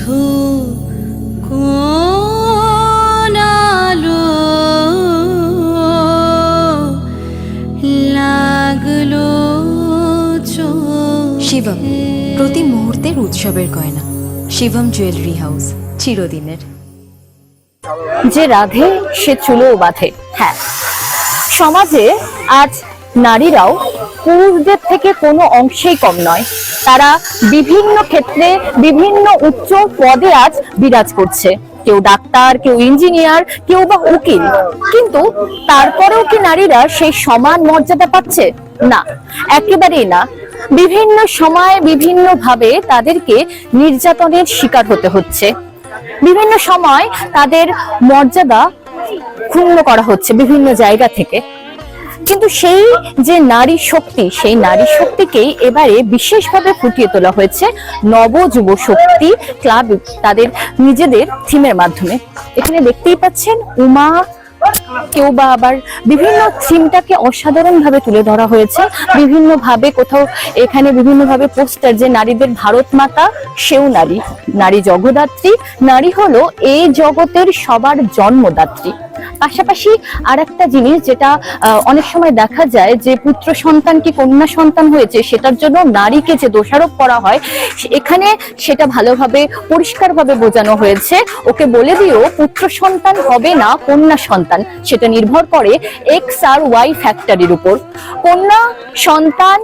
বধূ কোন আলো লাগল শিবম প্রতি মুহূর্তের উৎসবের গয়না। শিবম জুয়েলারি হাউস চিরদিনের। যে রাধে সে চুলোও বাঁধে। হ্যাঁ সমাজে আজ নারীরাও পুরুষদের থেকে কোনো অংশেই কম নয়। তারা বিভিন্ন ক্ষেত্রে বিভিন্ন উচ্চ পদে আজ বিরাজ করছে। কেউ ডাক্তার, কেউ ইঞ্জিনিয়ার, কেউ বা উকিল। কিন্তু তারপরেও কি নারীরা সেই সমান মর্যাদা পাচ্ছে? না, একেবারেই না। বিভিন্ন সময় বিভিন্ন ভাবে তাদেরকে নির্যাতনের শিকার হতে হচ্ছে। বিভিন্ন সময় তাদের মর্যাদা ক্ষুণ্ণ করা হচ্ছে বিভিন্ন জায়গা থেকে। কিন্তু সেই যে নারী শক্তি, সেই নারী শক্তিকেই এবারে বিশেষভাবে ফুটিয়ে তোলা হয়েছে নব যুব শক্তি ক্লাব, তাদের নিজেদের থিমের মাধ্যমে। এখানে দেখতেই পাচ্ছেন উমা, কেউ বা আবার বিভিন্ন থিমটাকে অসাধারণ ভাবে তুলে ধরা হয়েছে। বিভিন্ন ভাবে কোথাও এখানে বিভিন্ন ভাবে পোস্টার যে নারীদের ভারত মাতা, সেও নারী। নারী জগদাত্রী নারী হলো এই জগতের সবার জন্মদাত্রী। পাশাপাশি আর একটা জিনিস যেটা অনেক সময় দেখা যায় যে পুত্র সন্তান কি কন্যা সন্তান হয়েছে, সেটার জন্য নারীকে যে দোষারোপ করা হয়, এখানে সেটা ভালোভাবে, পরিষ্কারভাবে বোঝানো হয়েছে। ওকে বলে দিও, পুত্র সন্তান হবে না, কন্যা সন্তান। সেটা নির্ভর করে এক্স আর ওয়াই ফ্যাক্টরির উপর। কন্যা সন্তান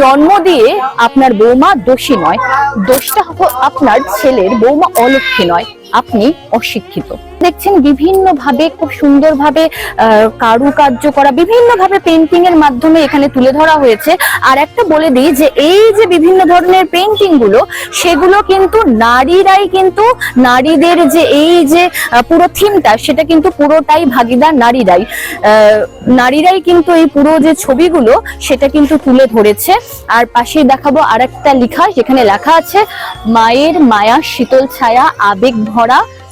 জন্ম দিয়ে আপনার বৌমা দোষী নয়। দোষটা আপনার ছেলের বৌমা অলক্ষী নয়। আপনি অশিক্ষিত। দেখছেন বিভিন্ন ভাবে খুব সুন্দরভাবে কারুকার্য করা বিভিন্ন ভাবে পেন্টিং এর মাধ্যমে এখানে তুলে ধরা হয়েছে। আর একটা বলে দিই যে, এই যে বিভিন্ন ধরনের পেন্টিংগুলো, সেগুলো কিন্তু নারীরাই কিন্তু, নারীদের যে এই যে পুরো থিমটা সেটা কিন্তু পুরোটাই ভাগিদার নারীরাই। নারীরাই কিন্তু এই পুরো যে ছবিগুলো, সেটা কিন্তু তুলে ধরেছে। আর পাশেই দেখাবো আর একটা লেখা, যেখানে লেখা আছে, মায়ের মায়া, শীতল ছায়া, আবেগ ভরা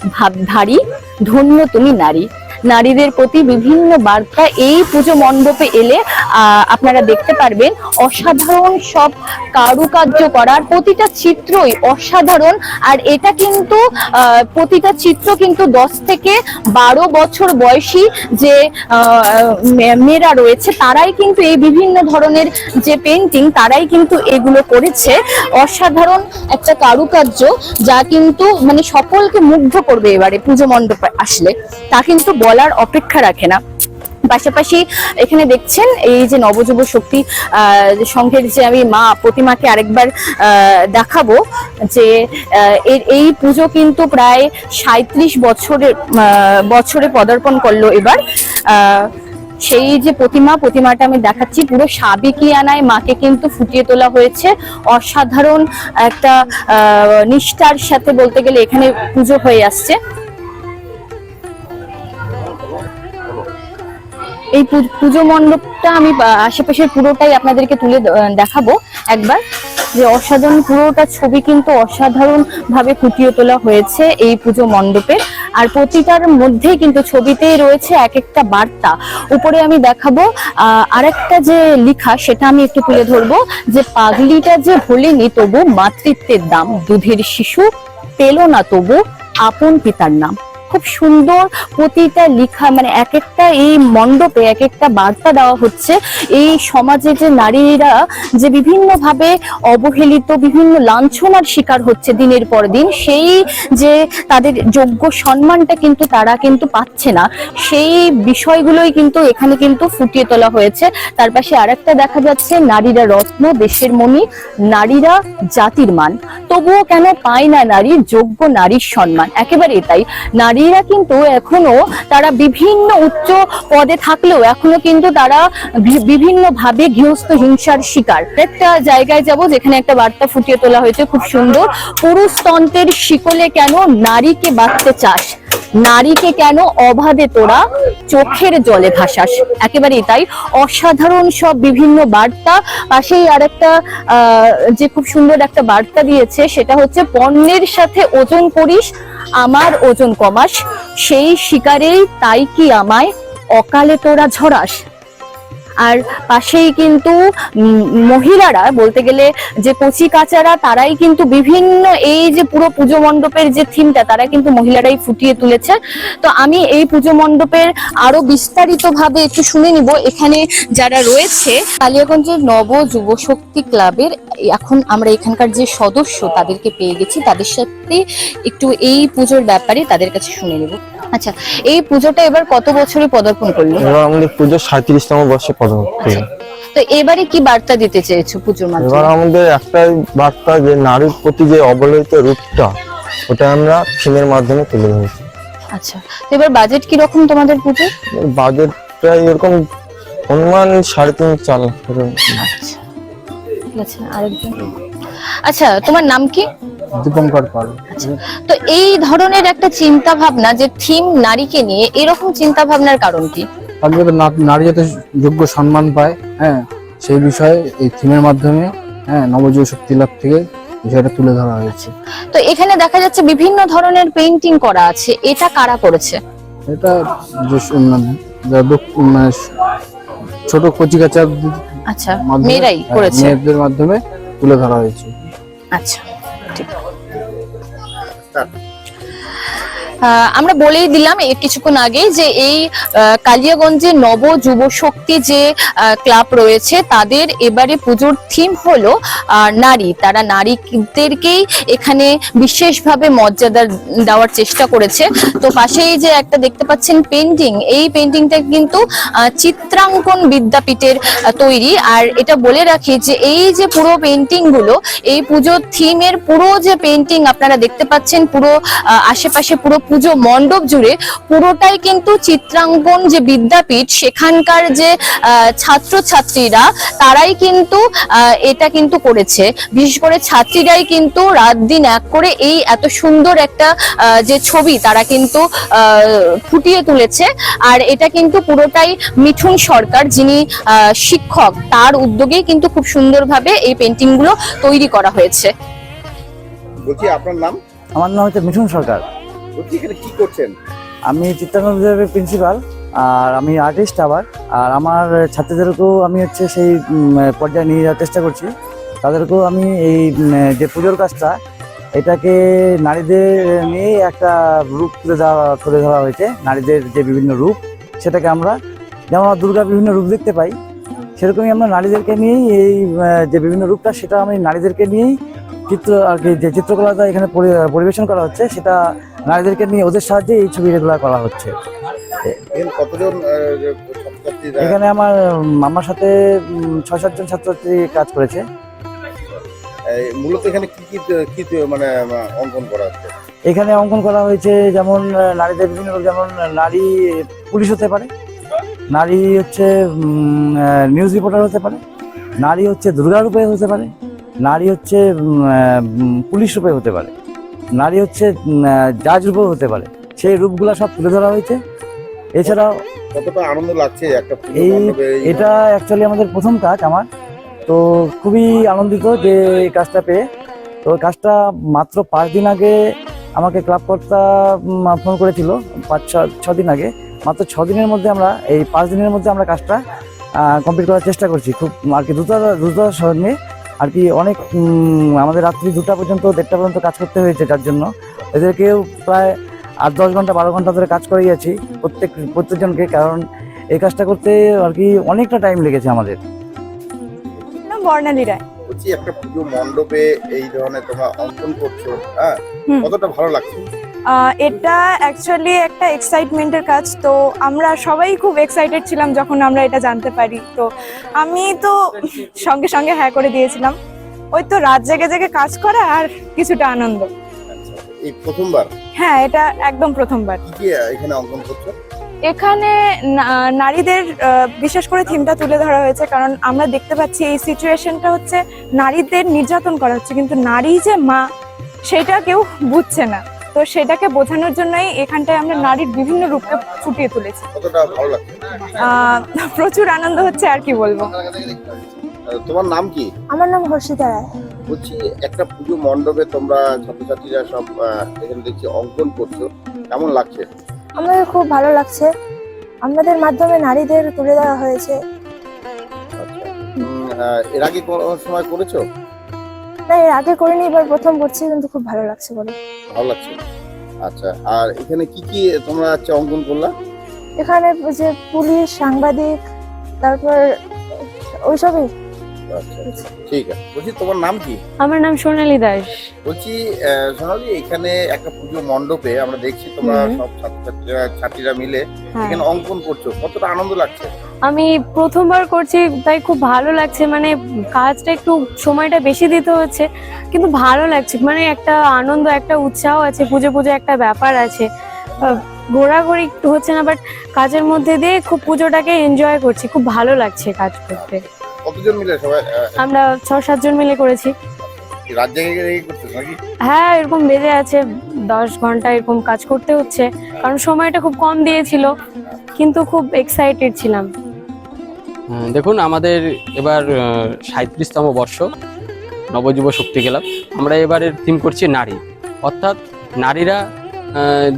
ভাবধারী ধন্য তুমি নারী। নারীদের প্রতি বিভিন্ন বার্তা এই পুজো মণ্ডপে এলে আপনারা দেখতে পারবেন অসাধারণ সব কারুকার্য করার প্রতিটা চিত্রই অসাধারণ। আর এটা কিন্তু প্রতিটা চিত্র কিন্তু দশ থেকে বারো বছর বয়সী যে মেয়েরা রয়েছে, তারাই কিন্তু এই বিভিন্ন ধরনের যে পেন্টিং তারাই কিন্তু এগুলো করেছে। অসাধারণ একটা কারুকার্য যা কিন্তু মানে সকলকে মুগ্ধ করবে এবারে পুজো মণ্ডপে আসলে। তা কিন্তু বলার অপেক্ষা রাখে না। পাশাপাশি এখানে দেখছেন এই যে নবযুব শক্তি সংঘের যে আমি মা প্রতিমাকে আরেকবার দেখাবো যে এর এই পুজো কিন্তু প্রায় সাঁত্রিশ বছরের বছরে পদার্পণ করল এবার। সেই যে প্রতিমা, প্রতিমাটা আমি দেখাচ্ছি, পুরো সাবেকিয়ানায় মাকে কিন্তু ফুটিয়ে তোলা হয়েছে। অসাধারণ একটা নিষ্ঠার সাথে বলতে গেলে এখানে পুজো হয়ে আসছে। এই পুজো মণ্ডপটা আমি আশেপাশের পুরোটাই আপনাদেরকে তুলে দেখাবো একবার। যে অসাধারণ পুরোটা ছবি কিন্তু অসাধারণ ভাবে ফুটিয়ে তোলা হয়েছে এই পুজো মণ্ডপে। আর প্রতিটার মধ্যেই কিন্তু ছবিতেই রয়েছে এক একটা বার্তা। উপরে আমি দেখাবো আহ, আরেকটা যে লেখা সেটা আমি একটু তুলে ধরবো যে পাগলিটা যে ভোলেনি তবু মাতৃত্বের দাম দুধের শিশু পেল না তবু আপন পিতার নাম। খুব সুন্দর প্রতিটা লেখা মানে এক একটা এই মণ্ডপে এক একটা বার্তা দেওয়া হচ্ছে। এই সমাজে যে নারীরা যে বিভিন্ন ভাবে অবহেলিত, বিভিন্ন লাঞ্ছনার শিকার হচ্ছে দিনের পর দিন, সেই যে তাদের যোগ্য সম্মানটা কিন্তু তারা কিন্তু পাচ্ছে না। সেই বিষয়গুলোই কিন্তু এখানে কিন্তু ফুটিয়ে তোলা হয়েছে। তার পাশে আরেকটা দেখা যাচ্ছে, নারীরা রত্ন, দেশের মণি, নারীরা জাতির মান। তবুও কেন পায় না নারী, যোগ্য নারীর সম্মান? একেবারেই তাই। নারীরা কিন্তু এখনও তারা বিভিন্ন উচ্চ পদে থাকলেও এখনও কিন্তু তারা বিভিন্ন ভাবে গৃহস্থ হিংসার শিকার। একটা জায়গায় যাব যেখানে একটা বার্তা ফুটিয়ে তোলা হয়েছে খুব সুন্দর। পুরুষতন্ত্রের শিকলে কেন নারীকে বাঁচতে চাস? নারীকে কেন অবাধে তোরা চোখের জলে ভাসাস? একেবারেই তাই। অসাধারণ সব বিভিন্ন বার্তা। পাশেই আরেকটা আহ, যে খুব সুন্দর একটা বার্তা দিয়েছে সেটা হচ্ছে পণ্যের সাথে ওজন করিস আমার ওজন কমাস, সেই শিকারেই তাই কি আমায় অকালে তোরা ঝরাস? আর পাশেই কিন্তু মহিলারা, বলতে গেলে যে কচি কাচারা, তারাই কিন্তু বিভিন্ন এই যে পুরো পুজো মণ্ডপের যে থিমটা, তারা কিন্তু মহিলারাই ফুটিয়ে তুলেছে। তো আমি এই পুজো মণ্ডপের আরও বিস্তারিত ভাবে একটু শুনে নিব। এখানে যারা রয়েছে, কালিয়াগঞ্জের নব যুব শক্তি ক্লাবের, এখন আমরা এখানকার যে সদস্য, তাদেরকে পেয়ে গেছি। তাদের সাথে একটু এই পুজোর ব্যাপারে তাদের কাছে শুনে নেব। আচ্ছা এই পুজোটা এবার কত বছরে পদার্পণ করল? এবার আমাদের পুজো সাঁত্রিশতম বর্ষে পদার্পণ তো এবারে কি বার্তা দিতে চেয়েছো পুজোর মাধ্যমে? এবার আমাদের একটাই বার্তা যে নারীর প্রতি যে অবহেলিত রূপটা ওটা আমরা থিমের মাধ্যমে তুলে ধরেছি। আচ্ছা তো এবার বাজেট কি রকম তোমাদের পুজো? বাজেট প্রায় এরকম অনুমান সাড়ে তিন চার লাখ আচ্ছা ঠিক আছে আরেকজন। আচ্ছা তোমার নাম কি? দীপঙ্কর পাল। তো এই ধরনের একটা চিন্তা ভাবনা যে থিম নারীকে নিয়ে এরকম চিন্তা ভাবনার কারণ কি? নারী যাতে যোগ্য সম্মান পায় হ্যাঁ সেই বিষয়ে এই থিমের মাধ্যমে হ্যাঁ নবযুব শক্তি লাভ থেকে বিষয়টা তুলে ধরা হয়েছে। তো এখানে দেখা যাচ্ছে বিভিন্ন ধরনের পেইন্টিং করা আছে এটা কারা করেছে? এটা দক্ষ- মানে ছোট কচিকাচার আচ্ছা মেয়েরাই হ্যাঁ, করেছে। মেয়েদের মাধ্যমে তুলে ধরা হয়েছে। আচ্ছা ঠিক। আমরা বলেই দিলাম কিছুক্ষণ আগে যে এই কালিয়াগঞ্জে নব যুব শক্তি যে ক্লাব রয়েছে, তাদের এবারে পুজোর থিম হলো নারী। তারা নারীদেরকেই এখানে বিশেষভাবে মর্যাদা দেওয়ার চেষ্টা করেছে। তো পাশেই যে একটা দেখতে পাচ্ছেন পেন্টিং এই পেন্টিংটা কিন্তু চিত্রাঙ্কন বিদ্যাপীঠের তৈরি। আর এটা বলে রাখি যে এই যে পুরো পেন্টিংগুলো, এই পুজোর থিমের পুরো যে পেন্টিং আপনারা দেখতে পাচ্ছেন, পুরো আশেপাশে পুরো পুজো মণ্ডপ জুড়ে পুরোটাই কিন্তু চিত্রাঙ্কন যে বিদ্যাপীঠ সেখানকার যে ছাত্র ছাত্রীরা তারাই কিন্তু এটা কিন্তু করেছে। বিশেষ করে ছাত্রীরাই কিন্তু রাত দিন এক করে এই এত সুন্দর একটা যে ছবি তারা কিন্তু ফুটিয়ে তুলেছে। আর এটা কিন্তু পুরোটাই মিঠুন সরকার যিনি শিক্ষক তার উদ্যোগেই কিন্তু খুব সুন্দরভাবে এই পেন্টিংগুলো তৈরি করা হয়েছে। বলছি আপনার নাম? আমার নাম হচ্ছে মিঠুন সরকার। বলছি এখানে কি করছেন? আমি চিত্রাঙ্কন বিভাগের প্রিন্সিপাল আর আমি আর্টিস্ট আবার, আর আমার ছাত্রদেরকেও আমি হচ্ছে সেই পর্যায়ে নিয়ে যাওয়ার চেষ্টা করছি। তাদেরকেও আমি এই যে পুজোর কাজটা, এটাকে নারীদের নিয়েই একটা রূপ তুলে দেওয়া তুলে ধরা হয়েছে। নারীদের যে বিভিন্ন রূপ, সেটাকে আমরা, যেমন দুর্গা বিভিন্ন রূপ দেখতে পাই, সেরকমই আমরা নারীদেরকে নিয়েই এই যে বিভিন্ন রূপটা, সেটা আমি নারীদেরকে নিয়েই চিত্র, আর কি, যে চিত্রকলাটা এখানে পরিবেশন করা হচ্ছে, সেটা নারীদেরকে নিয়ে ওদের সাহায্যে এই ছবিগুলো করা হচ্ছে। এখানে কতজন আমার উম, আমার সাথে ছয় সাতজন ছাত্রছাত্রী কাজ করেছে। মূলত এখানে কি কি কি মানে অঙ্কন করা হচ্ছে? এখানে অঙ্কন করা হয়েছে যেমন নারীদের বিভিন্ন যেমন নারী পুলিশ হতে পারে নারী হচ্ছে নিউজ রিপোর্টার হতে পারে নারী হচ্ছে দুর্গা রূপে হতে পারে নারী হচ্ছে পুলিশ রূপে হতে পারে। নারী হচ্ছে জাজ রূপেও হতে পারে সেই রূপগুলো সব তুলে ধরা হয়েছে। এছাড়াও কতটা আনন্দ লাগছে একটা এই এটা অ্যাকচুয়ালি আমাদের প্রথম কাজ আমার। তো খুবই আনন্দিত যে এই কাজটা পেয়ে। তো কাজটা মাত্র পাঁচ দিন আগে আমাকে ক্লাব কর্তা ফোন করেছিল পাঁচ ছ ছ দিন আগে। মাত্র ছ দিনের মধ্যে আমরা এই পাঁচ দিনের মধ্যে আমরা কাজটা কমপ্লিট করার চেষ্টা করছি। খুব আর কি দ্রুত দ্রুততার সঙ্গে আর কি অনেক আমাদের রাত্রি দুটা পর্যন্ত দেড়টা পর্যন্ত কাজ করতে হয়েছে যার জন্য। এদেরকেও প্রায় আট দশ ঘণ্টা বারো ঘণ্টা ধরে কাজ করিয়েছি প্রত্যেক প্রত্যেকজনকে কারণ এই কাজটা করতে আর কি অনেকটা টাইম লেগেছে আমাদের। বর্ণালী রায় একটা পুজো মণ্ডপে এই ধরনের তোমরা অঙ্কন করছ হ্যাঁ। কতটা ভালো লাগছে? এটা অ্যাকচুয়ালি একটা এক্সাইটমেন্টের কাজ। তো আমরা সবাই খুব এক্সাইটেড ছিলাম যখন আমরা এটা জানতে পারি। তো আমি তো সঙ্গে সঙ্গে হ্যাঁ করে দিয়েছিলাম। ওই তো রাত জেগে জেগে কাজ করা আর কিছুটা আনন্দ। এই প্রথমবার? হ্যাঁ এটা একদম প্রথমবার। এখানে অঙ্কন করছ? এখানে নারীদের বিশেষ করে থিমটা তুলে ধরা হয়েছে। কারণ আমরা দেখতে পাচ্ছি এই সিচুয়েশনটা হচ্ছে নারীদের নির্যাতন করা হচ্ছে। কিন্তু নারী যে মা সেটা কেউ বুঝছে না। তো সেটাকে বোঝানোর জন্যই এখানটায় আমরা নারীর বিভিন্ন রূপকে ফুটিয়ে তুলেছি। প্রচুর আনন্দ হচ্ছে আর কি বলব। তোমার নাম কি? আমার নাম হর্ষিতা রায়। বলছি একটা পুজো মণ্ডপে তোমরা ছাত্রছাত্রীরা সব এখানে দেখছি অঙ্কন করছ। কেমন লাগছে? আমাদের খুব ভালো লাগছে। আমাদের মাধ্যমে নারীদের তুলে দেওয়া হয়েছে। আচ্ছা। এর আগে কোনো সময় করেছ? না এর আগে করিনি এবার প্রথম করছি কিন্তু খুব ভালো লাগছে বলে। ভালো লাগছে? আচ্ছা আর এখানে কি কি তোমরা হচ্ছে অঙ্কন করলা? এখানে যে পুলিশ সাংবাদিক তারপর ওইসবই আচ্ছা ঠিক আছে। বলছি তোমার নাম কি? আমার নাম সোনালী দাস। বলছি আহ, সোনালি এখানে একটা পুজো মণ্ডপে আমরা দেখছি তোমরা সব ছাত্রছাত্রীরা ছাত্রীরা মিলে হ্যাঁ। এখানে অঙ্কন করছ। কতটা আনন্দ লাগছে? আমি প্রথমবার করছি তাই খুব ভালো লাগছে মানে কাজটা একটু সময়টা বেশি দিতে হচ্ছে কিন্তু ভালো লাগছে মানে একটা আনন্দ একটা উৎসাহ আছে পুজো পুজো একটা ব্যাপার আছে। ঘোরাঘুরি একটু হচ্ছে না বাট কাজের মধ্যে দিয়ে খুব পুজোটাকে এনজয় করছি খুব ভালো লাগছে কাজ করতে। কতজন মিলে সবাই? আমরা ছ সাতজন মিলে করেছি। হ্যাঁ এরকম বেজে আছে দশ ঘণ্টা এরকম কাজ করতে হচ্ছে কারণ সময়টা খুব কম দিয়েছিল কিন্তু খুব এক্সাইটেড ছিলাম। দেখুন, আমাদের এবার সাঁত্রিশতম বর্ষ, নবযুব শক্তি ক্লাব। আমরা এবারের থিম করছি নারী। অর্থাৎ নারীরা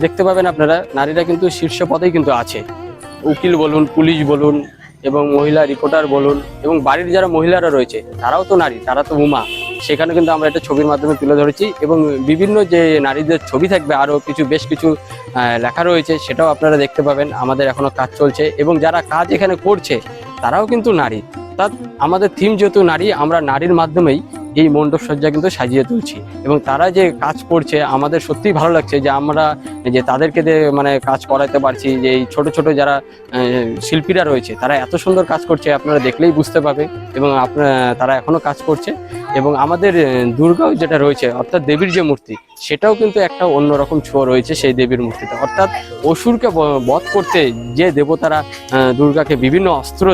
দেখতে পাবেন আপনারা, নারীরা কিন্তু শীর্ষ পদেই কিন্তু আছে। উকিল বলুন, পুলিশ বলুন এবং মহিলা রিপোর্টার বলুন এবং বাড়ির যারা মহিলারা রয়েছে, তারাও তো নারী, তারা তো উমা। সেখানে কিন্তু আমরা একটা ছবির মাধ্যমে তুলে ধরেছি এবং বিভিন্ন যে নারীদের ছবি থাকবে, আরও কিছু, বেশ কিছু লেখা রয়েছে, সেটাও আপনারা দেখতে পাবেন। আমাদের এখনও কাজ চলছে এবং যারা কাজ এখানে করছে তারাও কিন্তু নারী। তা আমাদের থিম যেহেতু নারী আমরা নারীর মাধ্যমেই এই মণ্ডপ সজ্জা কিন্তু সাজিয়ে তুলছি। এবং তারা যে কাজ করছে, আমাদের সত্যিই ভালো লাগছে যে আমরা যে তাদেরকে মানে কাজ করাতে পারছি, যে এই ছোট ছোট যারা শিল্পীরা রয়েছে, তারা এত সুন্দর কাজ করছে, আপনারা দেখলেই বুঝতে পাবে। এবং আপনার তারা এখনও কাজ করছে। এবং আমাদের দুর্গাও যেটা রয়েছে, অর্থাৎ দেবীর যে মূর্তি, সেটাও কিন্তু একটা অন্যরকম ছোঁয়া রয়েছে সেই দেবীর মূর্তিতে। অর্থাৎ অসুরকে বধ করতে যে দেবতারা দুর্গাকে বিভিন্ন অস্ত্র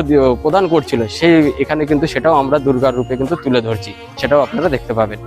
প্রদান করছিল, সেই এখানে কিন্তু সেটাও আমরা দুর্গার রূপে কিন্তু তুলে ধরছি। সেটাও আপনারা দেখতে পাবেন।